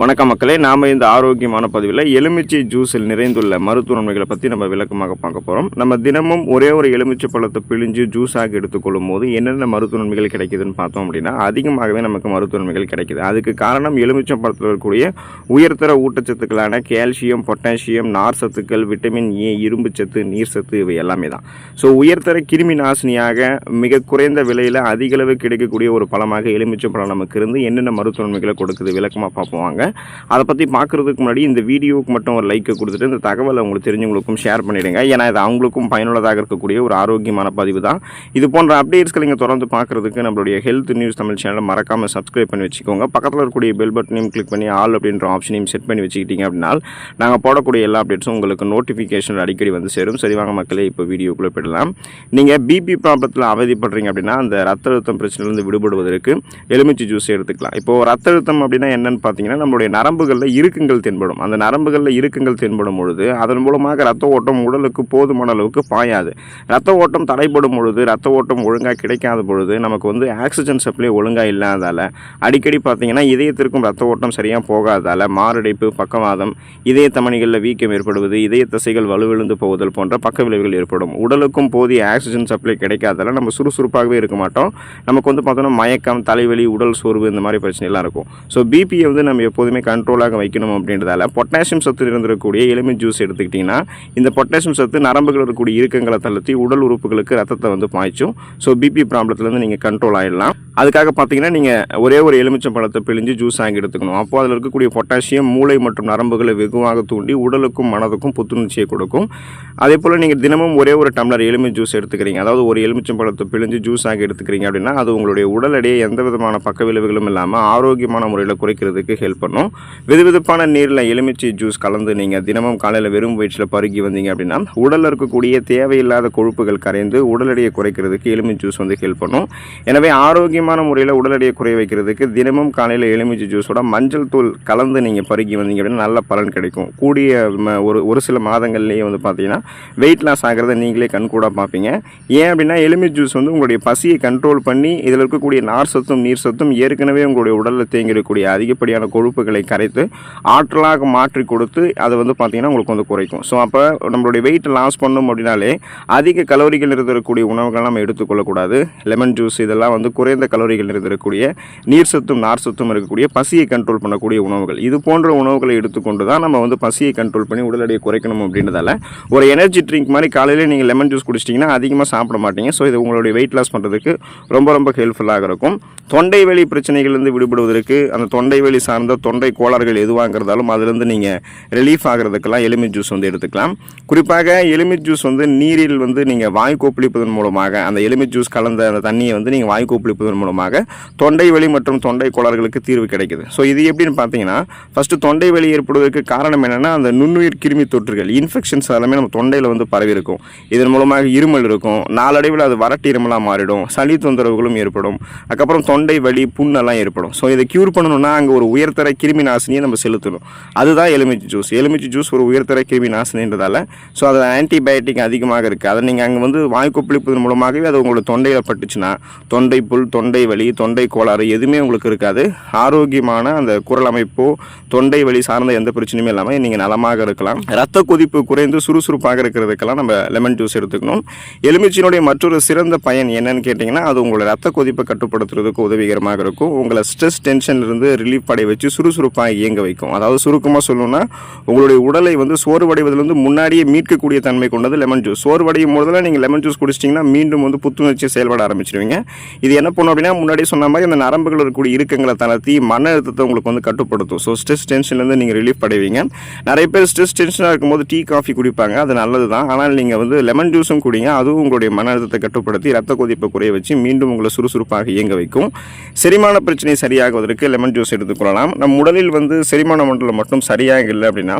வணக்கம் மக்களே நாம் இந்த ஆரோக்கியமான பதிவில் எலுமிச்சை ஜூஸில் நிறைந்துள்ள மருத்துவ நன்மைகளை பற்றி நம்ம விளக்கமாக பார்க்க போகிறோம் நம்ம தினமும் ஒரே ஒரு எலுமிச்சை பழத்தை பிழிஞ்சு ஜூஸாக எடுத்துக்கொள்ளும் போது என்னென்ன மருத்துவ நன்மைகள் கிடைக்குதுன்னு பார்த்தோம் அப்படின்னா அதிகமாகவே நமக்கு மருத்துவ நன்மைகள் கிடைக்குது. அதுக்கு காரணம் எலுமிச்சை பழத்தில் இருக்கக்கூடிய உயர்தர ஊட்டச்சத்துக்களான கால்சியம் பொட்டாசியம் நார் சத்துக்கள் விட்டமின் ஏ இரும்பு சத்து நீர் சத்து இவை எல்லாமே தான். ஸோ உயர்தர கிருமி நாசினியாக மிக குறைந்த விலையில் அதிகளவு கிடைக்கக்கூடிய ஒரு பழமாக எலுமிச்சை பழம் நமக்கு இருந்து என்னென்ன மருத்துவ நன்மைகளை கொடுக்குது? விளக்கமாக பார்ப்போம் வாங்க. அதை பற்றி பார்க்குறதுக்கு முன்னாடி இந்த வீடியோவுக்கு மட்டும் ஒரு லைக்கை கொடுத்துட்டு இந்த தகவலை உங்களுக்கு தெரிஞ்சவங்களுக்கும் ஷேர் பண்ணிவிடுங்க ஏன்னா இது அவங்களுக்கும் பயனுள்ளதாக இருக்கக்கூடிய ஒரு ஆரோக்கியமான பதிவு தான். இது போன்ற அப்டேட்ஸ்களை நீங்கள் தொடர்ந்து பார்க்குறதுக்கு நம்மளுடைய ஹெல்த் நியூஸ் தமிழ் சேனலை மறக்காமல் சப்ஸ்கிரைப் பண்ணி வச்சுக்கோங்க. பக்கத்தில் இருக்கக்கூடிய பெல் பட்டனையும் கிளிக் பண்ணி ஆல் அப்படின்ற ஆப்ஷனையும் செட் பண்ணி வச்சுக்கிட்டீங்க அப்படின்னா நாங்கள் போடக்கூடிய எல்லா அப்டேட்ஸும் உங்களுக்கு நோட்டிஃபிகேஷன் அடிக்கடி வந்து சேரும். சரி வாங்க மக்களே இப்போ வீடியோக்குள்ளே போயிடலாம். நீங்கள் பிபி ப்ராப்ளத்தில் அவதிப்படுறீங்க அப்படின்னா அந்த ரத்த அழுத்தம் பிரச்சனையிலிருந்து விடுபடுவதற்கு எலுமிச்சை ஜூஸ் எடுத்துக்கலாம். இப்போது ரத்த அழுத்தம் அப்படின்னா என்னென்னு பார்த்தீங்கன்னா நம்மளுடைய நரம்புகளில் இருக்குங்கள் தென்படும். அந்த நரம்புகளில் இருக்குங்கள் தென்படும் பொழுது அதன் மூலமாக ரத்த ஓட்டம் உடலுக்கு போதுமான அளவுக்கு பாயாது. ரத்த ஓட்டம் தடைப்படும் பொழுது ரத்த ஓட்டம் ஒழுங்காக கிடைக்காத பொழுது நமக்கு வந்து ஆக்சிஜன் சப்ளை ஒழுங்காக இல்லாதால் அடிக்கடி பார்த்தீங்கன்னா இதயத்திற்கும் ரத்த ஓட்டம் சரியாக போகாததால் மாரடைப்பு பக்கவாதம் இதய தமணிகளில் வீக்கம் ஏற்படுவது இதய தசைகள் வலுவிழுந்து போவதல் போன்ற பக்க விளைவுகள் ஏற்படும். உடலுக்கும் போதிய ஆக்சிஜன் சப்ளை கிடைக்காதால நம்ம சுறுசுறுப்பாகவே இருக்க மாட்டோம். நமக்கு வந்து பார்த்தோன்னா மயக்கம் தலைவலி உடல் சோர்வு இந்த மாதிரி பிரச்சனைலாம் இருக்கும். ஸோ பிபியை வந்து நம்ம எப்போ எப்போதுமே கண்ட்ரோலாக வைக்கணும் அப்படின்றதால பொட்டாசியம் சத்து இருந்திருக்கக்கூடிய எலுமி ஜூஸ் எடுத்துக்கிட்டிங்கன்னா இந்த பொட்டாசியம் சத்து நரம்புகள் இருக்கக்கூடிய இறுக்கங்களை தளர்த்தி உடல் உறுப்புகளுக்கு ரத்தத்தை வந்து பாய்ச்சும். ஸோ பிபி ப்ராப்ளத்துலேருந்து நீங்கள் கண்ட்ரோல் ஆகிடலாம் அதுக்காக பார்த்தீங்கன்னா நீங்கள் ஒரே ஒரு எலுமிச்சம் பழத்தை பிழிஞ்சு ஜூஸ் ஆகி எடுத்துக்கணும். அப்போ அதில் இருக்கக்கூடிய பொட்டாசியம் மூளை மற்றும் நரம்புகளை வெகுவாக தூண்டி உடலுக்கும் மனதுக்கும் புத்துணர்ச்சியை கொடுக்கும். அதே போல் நீங்கள் தினமும் ஒரே ஒரு டம்ளர் எலுமி ஜூஸ் எடுத்துக்கிறீங்க. அதாவது ஒரு எலுமிச்சம் பழத்தை பிழிஞ்சு ஜூஸ் ஆகி எடுத்துக்கிறீங்க அப்படின்னா அது உங்களுடைய உடல் எடையை எந்த விதமான பக்க விளைவுகளும் இல்லாமல் ஆரோக்கியமான முறையில் குறைக்கிறதுக்கு ஹெல்ப் பண்ணும். வெதுவெதுப்பான நீரில் எலுமிச்சை ஜூஸ் கலந்து நீங்கள் தினமும் காலையில் வெறும் வயிற்றில் பருகி வந்தீங்க அப்படின்னா உடலில் இருக்கக்கூடிய தேவையில்லாத கொழுப்புகள் கரைந்து உடல் எடையை குறைக்கிறதுக்கு எலுமி ஜூஸ் வந்து ஹெல்ப் பண்ணும். எனவே ஆரோக்கியமான முறையில் உடல் எடையை குறைய வைக்கிறதுக்கு தினமும் காலையில் எலுமிச்சை ஜூஸோட மஞ்சள் தூள் கலந்து நீங்கள் பருகி வந்தீங்க அப்படின்னா நல்ல பலன் கிடைக்கும். கூடிய ம- ஒரு ஒரு சில மாதங்கள்லேயே வந்து பார்த்தீங்கன்னா வெயிட் லாஸ் ஆகிறத நீங்களே கண்கூடாக பார்ப்பீங்க. ஏன் அப்படின்னா எலுமிச்சை ஜூஸ் வந்து உங்களுடைய பசியை கண்ட்ரோல் பண்ணி இதில் இருக்கக்கூடிய நார் சத்தும் நீர் சத்தும் ஏற்கனவே உங்களுடைய உடலில் தேங்கியிருக்கக்கூடிய அதிகப்படியான கொழுப்பு கொழுப்புகளை கரைத்து ஆற்றலாக மாற்றி கொடுத்து அதை வந்து பார்த்தீங்கன்னா உங்களுக்கு வந்து குறைக்கும். ஸோ அப்போ நம்மளுடைய வெயிட் லாஸ் பண்ணணும் அப்படின்னாலே அதிக கலோரிகள் இருக்கக்கூடிய உணவுகள் நம்ம எடுத்துக்கொள்ளக்கூடாது. லெமன் ஜூஸ் இதெல்லாம் வந்து குறைந்த கலோரிகள் இருக்கக்கூடிய நீர் சத்தும் நார் சத்தும் இருக்கக்கூடிய பசியை கண்ட்ரோல் பண்ணக்கூடிய உணவுகள். இது போன்ற உணவுகளை எடுத்துக்கொண்டு தான் நம்ம வந்து பசியை கண்ட்ரோல் பண்ணி உடல் எடையை குறைக்கணும் அப்படின்றதால ஒரு எனர்ஜி ட்ரிங்க் மாதிரி காலையில் நீங்கள் லெமன் ஜூஸ் குடிச்சிட்டிங்கன்னா அதிகமாக சாப்பிட மாட்டீங்க. ஸோ இது உங்களுடைய வெயிட் லாஸ் பண்ணுறதுக்கு ரொம்ப ரொம்ப ஹெல்ப்ஃபுல்லாக இருக்கும். தொண்டை வலி பிரச்சனைகள்லேருந்து விடுபடுவதற்கு அந்த தொண்டை வலி சார்ந்த தொண்டை கோளாறுகள் எதுவாக இருந்தாலும் அதுலேருந்து நீங்கள் ரிலீஃப் ஆகிறதுக்கெல்லாம் எலுமி ஜூஸ் வந்து எடுத்துக்கலாம். குறிப்பாக எலுமிச்சை ஜூஸ் வந்து நீரில் வந்து நீங்கள் வாய் கொப்பளிப்பதன் மூலமாக அந்த எலுமிச்சை ஜூஸ் கலந்த அந்த தண்ணியை வந்து நீங்கள் வாய் கொப்பளிப்பதன் மூலமாக தொண்டை வலி மற்றும் தொண்டை கோளாறுகளுக்கு தீர்வு கிடைக்குது. ஸோ இது எப்படின்னு பார்த்தீங்கன்னா ஃபஸ்ட்டு தொண்டை வலி ஏற்படுவதற்கு காரணம் என்னென்னா அந்த நுண்ணுயிர் கிருமி தொற்றுகள் இன்ஃபெக்ஷன்ஸ் எல்லாமே நம்ம தொண்டையில் வந்து பரவி இருக்கும். இதன் மூலமாக இருமல் இருக்கும் நாளடைவில் அது வறட்டு இருமலாக மாறிடும் சளி தொந்தரவுகளும் ஏற்படும். அதுக்கப்புறம் தொண்டை வலி புண்ணெல்லாம் ஏற்படும். ஸோ இதை க்யூர் பண்ணணும்னா அங்கே ஒரு உயர்தர கிருமி நாசினியை நம்ம செலுத்தணும். அதுதான் எலுமிச்சை ஜூஸ் எலுமிச்சை ஜூஸ் ஒரு உயர்தர கிருமி நாசினின்றதால ஸோ அதில் ஆன்டிபயோட்டிக் அதிகமாக இருக்குது அதை நீங்கள் அங்கே வந்து வாய் கொப்பளிப்பதன் மூலமாகவே அது உங்களோட தொண்டையில் பட்டுச்சுன்னா தொண்டை புல் தொண்டை வலி தொண்டை கோளாறு எதுவுமே உங்களுக்கு இருக்காது. ஆரோக்கியமான அந்த குரல் அமைப்போ தொண்டை வலி சார்ந்த எந்த பிரச்சனையுமே இல்லாமல் நீங்கள் நலமாக இருக்கலாம். ரத்த கொதிப்பு குறைந்து சுறுசுறுப்பாக இருக்கிறதுக்கெல்லாம் நம்ம லெமன் ஜூஸ் எடுத்துக்கணும். எலுமிச்சினுடைய மற்றொரு சிறந்த பயன் என்னன்னு கேட்டிங்கன்னா அது உங்களோட ரத்த கொதிப்பை கட்டுப்படுத்துறதுக்கு உதவிகரமாக இருக்கும். உங்களை ஸ்ட்ரெஸ் டென்ஷன்லேருந்து ரிலீஃப் அடைய வச்சு சுறுசுறுப்பாக இயங்க வைக்கும். அதாவது சுருக்கமாக சொல்லணும்னா உங்களுடைய உடலை வந்து சோர்வடைவதிலிருந்து முன்னாடியே மீட்கக்கூடிய தன்மை கொண்டது லெமன் ஜூஸ் சோர்வடையும் போதெல்லாம் நீங்கள் லெமன் ஜூஸ் குடிச்சிட்டிங்கன்னா மீண்டும் வந்து புத்துணர்ச்சி செயல்பட ஆரம்பிச்சிருவீங்க. இது என்ன பண்ணும் அப்படின்னா முன்னாடியே சொன்ன மாதிரி அந்த நரம்புகள் இருக்கக்கூடிய இருக்கங்களை தளர்த்தி மன அழுத்தத்தை உங்களுக்கு வந்து கட்டுப்படுத்தும். ஸோ ஸ்ட்ரெஸ் டென்ஷன்லேருந்து நீங்கள் ரிலீஃப் அடைவீங்க. நிறைய பேர் ஸ்ட்ரெஸ் டென்ஷனாக இருக்கும்போது டீ காஃபி குடிப்பாங்க. அது நல்லது தான் ஆனால் நீங்கள் வந்து லெமன் ஜூஸும் குடிங்க. அதுவும் உங்களுடைய மன அழுத்தத்தை கட்டுப்படுத்தி ரத்த கொதிப்பை குறைய வச்சு மீண்டும் உங்களை சுறுசுறுப்பாக இயங்க வைக்கும். செரிமான பிரச்சனை சரியாகுவதற்கு லெமன் ஜூஸ் எடுத்துக்கொள்ளலாம் நம் உடலில் வந்து செரிமான மண்டலம் மட்டும் சரியாக இல்லை அப்படின்னா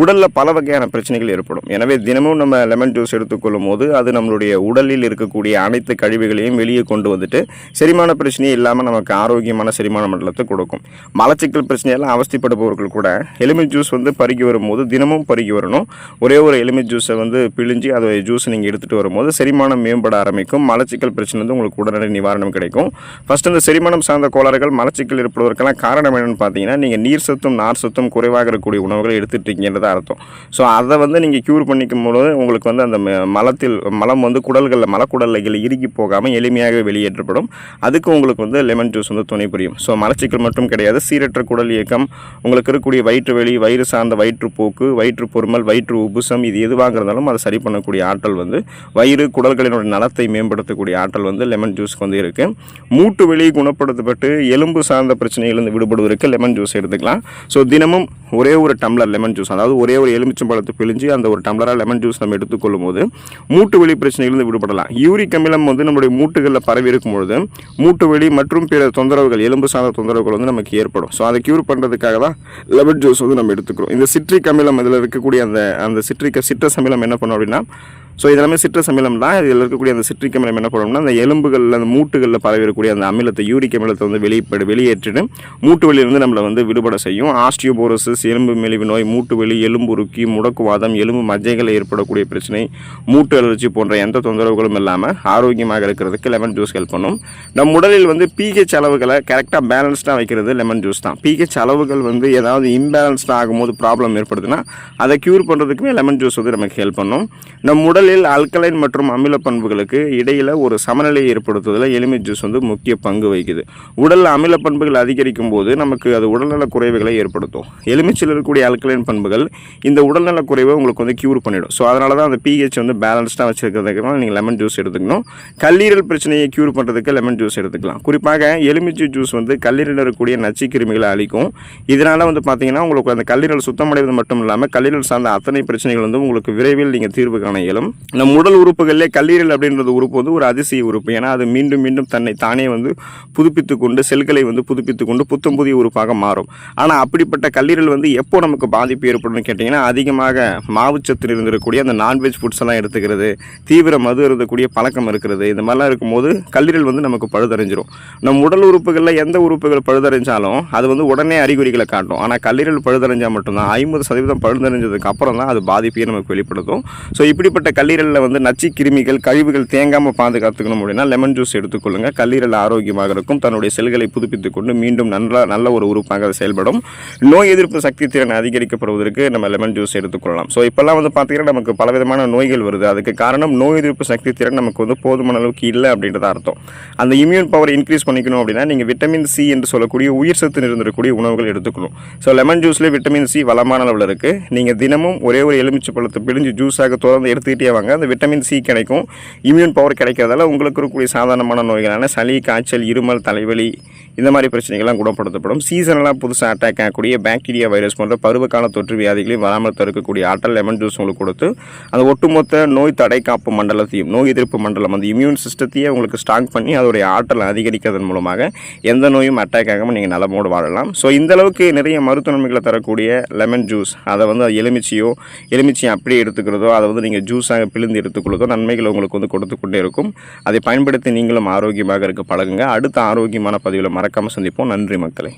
உடலில் பல வகையான பிரச்சனைகள் ஏற்படும். எனவே தினமும் நம்ம லெமன் ஜூஸ் எடுத்துக்கொள்ளும் போது அது நம்மளுடைய உடலில் இருக்கக்கூடிய அனைத்து கழிவுகளையும் வெளியே கொண்டு வந்துட்டு செரிமான பிரச்சனையே இல்லாமல் நமக்கு ஆரோக்கியமான செரிமான மண்டலத்தை கொடுக்கும். மலச்சிக்கல் பிரச்சனையெல்லாம் அவஸ்திப்படுபவர்கள் கூட எலுமிச் ஜூஸ் வந்து பருகி வரும்போது தினமும் பருகி வரணும். ஒரே ஒரு எலுமிச் ஜூஸை வந்து பிழிஞ்சு அதை ஜூஸ் நீங்கள் எடுத்துகிட்டு வரும்போது செரிமானம் மேம்பட ஆரம்பிக்கும். மலச்சிக்கல் பிரச்சனை வந்து உங்களுக்கு உடனடி நிவாரணம் கிடைக்கும். ஃபஸ்ட் அந்த செரிமானம் சார்ந்த கோளாறுகள் மலச்சிக்கல் ஏற்படுவதற்கெல்லாம் காரணம் என்னென்னு பார்த்தீங்கன்னா நீங்கள் நீர் சத்தும் நார் சத்தும் குறைவாக இருக்கக்கூடிய உணவுகளை எடுத்துட்டீங்கன்றது அர்த்தம். ஸோ அதை வந்து நீங்கள் க்யூர் பண்ணிக்கும் போது உங்களுக்கு வந்து அந்த ம- மலத்தில் மலம் வந்து குடல்களில் மலக்குடல்கள் இறுகி போகாமல் எளிமையாக வெளியேற்றப்படும். அதுக்கு உங்களுக்கு வந்து லெமன் ஜூஸ் வந்து துணை புரியும். ஸோ மலச்சிக்கல் மட்டும் கிடையாது. சீரற்ற குடல் இயக்கம் உங்களுக்கு இருக்கக்கூடிய வயிற்று வெளி வயிறு சார்ந்த வயிற்றுப்போக்கு வயிற்று பொறுமல் வயிற்று உபுசம் இது எதுவாக இருந்தாலும் அதை சரி பண்ணக்கூடிய ஆற்றல் வந்து வயிறு குடல்களினுடைய நலத்தை மேம்படுத்தக்கூடிய ஆற்றல் வந்து லெமன் ஜூஸ்க்கு வந்து இருக்குது மூட்டு வெளி குணப்படுத்தப்பட்டு எலும்பு சார்ந்த பிரச்சனையிலிருந்து விடுபடுவதற்கு லெமன் ஜூஸ் எடுத்துக்கலாம். ஸோ தினமும் ஒரே ஒரு டம்ளர் லெமன் ஜூஸ் அதாவது ஒரே ஒரு எலுமிச்சம்பழத்தை பிழிஞ்சு அந்த ஒரு டம்ளராக லெமன் ஜூஸ் நம்ம எடுத்துக்கொள்ளும் போது மூட்டு வலி பிரச்சனையிலிருந்து விடுபடலாம். யூரிக் அமிலம் வந்து நம்முடைய மூட்டுகளில் பரவி இருக்கும் பொழுது மூட்டு வலி மற்றும் பிற தொந்தரவுகள் எலும்பு சார்ந்த தொந்தரவுகள் வந்து நமக்கு ஏற்படும். ஸோ அதை க்யூர் பண்ணுறதுக்காக தான் லெமன் ஜூஸ் வந்து நம்ம எடுத்துக்கிறோம். இந்த சிட்ரிக் அமிலம் இதில் இருக்கக்கூடிய அந்த அந்த சிட்ரிக் சிட்ரஸ் அமிலம் என்ன பண்ணோம் அப்படின்னா ஸோ இதெல்லாமே சிட்ரஸ் அமிலம் தான். இதில் இருக்கக்கூடிய அந்த சிட்ரிக் அமிலம் என்ன பண்ணணும்னா அந்த எலும்புகளில் அந்த மூட்டுகளில் பரவிடக்கூடிய அந்த அமிலத்தை யூரிக் அமிலத்தை வந்து வெளிப்படு வெளியேற்றிட்டு மூட்டு வெளியிலிருந்து நம்மளை வந்து விடுபட செய்யும். ஆஸ்டியோபோரோசிஸ் எலும்பு மெலிவு நோய் மூட்டு வலி எலும்புருக்கி முடக்குவாதம் எலும்பு மஜ்ஜைகளில் ஏற்படக்கூடிய பிரச்சனை மூட்டு அலர்ஜி போன்ற எந்த தொந்தரவுகளும் இல்லாமல் ஆரோக்கியமாக இருக்கிறதுக்கு லெமன் ஜூஸ் ஹெல்ப் பண்ணும். நம் உடலில் வந்து பிஹெச் அளவுகளை கரெக்டாக பேலன்ஸ்டாக வைக்கிறது லெமன் ஜூஸ் தான். பிஹெச் அளவுகள் வந்து ஏதாவது இம்பேலன்ஸ்டாக ஆகும்போது ப்ராப்ளம் ஏற்படுதுன்னா அதை க்யூர் பண்ணுறதுக்குமே லெமன் ஜூஸ் வந்து நமக்கு ஹெல்ப் பண்ணும். நம் உடலில் அல்கலைன் மற்றும் அமில பண்புகளுக்கு இடையில் ஒரு சமநிலையை ஏற்படுத்துவதில் எலுமி ஜூஸ் வந்து முக்கிய பங்கு வகிக்குது. உடல் அமில பண்புகள் அதிகரிக்கும் போது நமக்கு அது உடல்நல குறைவுகளை ஏற்படுத்தும். எலுமிச்சில் இருக்கக்கூடிய அல்கலைன் பண்புகள் இந்த உடல்நல குறைவை உங்களுக்கு வந்து க்யூர் பண்ணிடும். ஸோ அதனால தான் அந்த பிஹெச் வந்து பேலன்ஸ்டாக வச்சிருக்கிறதுக்கு நீங்கள் லெமன் ஜூஸ் எடுத்துக்கணும். கல்லீரல் பிரச்சனையை க்யூர் பண்ணுறதுக்கு லெமன் ஜூஸ் எடுத்துக்கலாம். குறிப்பாக எலுமிச்சை ஜூஸ் வந்து கல்லீரல் இருக்கக்கூடிய நச்சு கிருமிகளை அழிக்கும். இதனால் வந்து பார்த்தீங்கன்னா உங்களுக்கு அந்த கல்லீரல் சுத்தமடைவது மட்டும் இல்லாமல் கல்லீரல் சார்ந்த அத்தனை பிரச்சனைகள் வந்து உங்களுக்கு விரைவில் நீங்கள் தீர்வு காண இயலும். நம் உடல் உறுப்புகளிலே கல்லீரல் அப்படின்றது உறுப்பு வந்து ஒரு அதிசய உறுப்பு. ஏன்னா அது மீண்டும் மீண்டும் தன்னை தானே வந்து புதுப்பித்து கொண்டு செல்களை வந்து புதுப்பித்து கொண்டு புத்தம் புதிய உறுப்பாக மாறும். ஆனால் அப்படிப்பட்ட கல்லீரல் வந்து எப்போ நமக்கு பாதிப்பு ஏற்படும்னு கேட்டிங்கன்னா அதிகமாக மாவுச்சத்து இருந்திருக்கக்கூடிய அந்த நான்வெஜ் ஃபுட்ஸ் எல்லாம் எடுத்துக்கிறது தீவிர மது இருக்கக்கூடிய பழக்கம் இருக்கிறது இந்த மாதிரிலாம் இருக்கும்போது கல்லீரல் வந்து நமக்கு பழுதடைஞ்சிரும். நம் உடல் உறுப்புகளில் எந்த உறுப்புகள் பழுதடைஞ்சாலும் அது வந்து உடனே அறிகுறிகளை காட்டும். ஆனால் கல்லீரல் பழுதடைஞ்சால் மட்டும்தான் ஐம்பது சதவீதம் பழுதடைஞ்சதுக்கு அப்புறம் தான் அது பாதிப்பையே நமக்கு வெளிப்படுத்தும். ஸோ இப்படிப்பட்ட கல்லீரலில் வந்து நச்சு கிருமிகள் கழிவுகள் தேங்காமல் பாதுகாத்துக்கணும் அப்படின்னா லெமன் ஜூஸ் எடுத்துக்கொள்ளுங்க. கல்லீரல் ஆரோக்கியமாக இருக்கும். தன்னுடைய செல்களை புதுப்பித்துக் கொண்டு மீண்டும் நல்ல நல்ல ஒரு உறுப்பாக செயல்படும். நோய் எதிர்ப்பு சக்தி திறன் அதிகரிக்கப்படுவதற்கு நம்ம லெமன் ஜூஸ் எடுத்துக்கொள்ளலாம். ஸோ இப்போல்லாம் வந்து பார்த்தீங்கன்னா நமக்கு பலவிதமான நோய்கள் வருது. அதுக்கு காரணம் நோய் எதிர்ப்பு சக்தி திறன் நமக்கு வந்து போதுமான அளவுக்கு இல்லை அப்படின்றத அர்த்தம். அந்த இம்யூன் பவர் இன்க்ரீஸ் பண்ணிக்கணும் அப்படின்னா நீங்கள் விட்டமின் சி என்று சொல்லக்கூடிய உயிர் சத்து நிறைந்திருக்கக்கூடிய உணவுகள் எடுத்துக்கணும். ஸோ லெமன் ஜூஸ்லேயே விட்டமின் சி வளமான அளவில் இருக்குது நீங்கள் தினமும் ஒரே ஒரு எலுமிச்சை பழத்தை பிழிஞ்சு ஜூஸாக தொடர்ந்து எடுத்துக்கிட்டே செய்வாங்க அந்த விட்டமின் சி கிடைக்கும். இம்யூன் பவர் கிடைக்கிறதால உங்களுக்கு இருக்கக்கூடிய சாதாரணமான நோய்களான சளி காய்ச்சல் இருமல் தலைவலி இந்த மாதிரி பிரச்சனைகள்லாம் குணப்படுத்தப்படும். சீசனலாக புதுசாக அட்டாக் ஆகக்கூடிய பாக்டீரியா வைரஸ் போன்ற பருவகால தொற்று வியாதிகளையும் வராமல் தடுக்கக்கூடிய ஆற்றல் லெமன் ஜூஸ் உங்களுக்கு கொடுத்து அந்த ஒட்டுமொத்த நோய் தடை காப்பு மண்டலத்தையும் நோய் எதிர்ப்பு மண்டலம் அந்த இம்யூன் சிஸ்டத்தையே உங்களுக்கு ஸ்ட்ராங் பண்ணி அதோடைய ஆற்றலை அதிகரிக்கிறதன் மூலமாக எந்த நோயும் அட்டாக் ஆகாமல் நீங்கள் நலமோடு வாழலாம். ஸோ இந்த அளவுக்கு நிறைய மருத்துவ நன்மைகளை தரக்கூடிய லெமன் ஜூஸ் அதை வந்து எலுமிச்சியோ எலுமிச்சையோ அப்படியே எடுத்துக்கிறதோ அதை வந்து நீங்கள் ஜூஸாக பிழிந்து எடுத்துக்கொள்வதோ நன்மைகள் உங்களுக்கு வந்து கொடுத்து கொண்டே இருக்கும். அதை பயன்படுத்தி நீங்களும் ஆரோக்கியமாக இருக்க பழகுங்க. அடுத்த ஆரோக்கியமான பதிவில் மறக்காமல் சந்திப்போம். நன்றி மக்களை.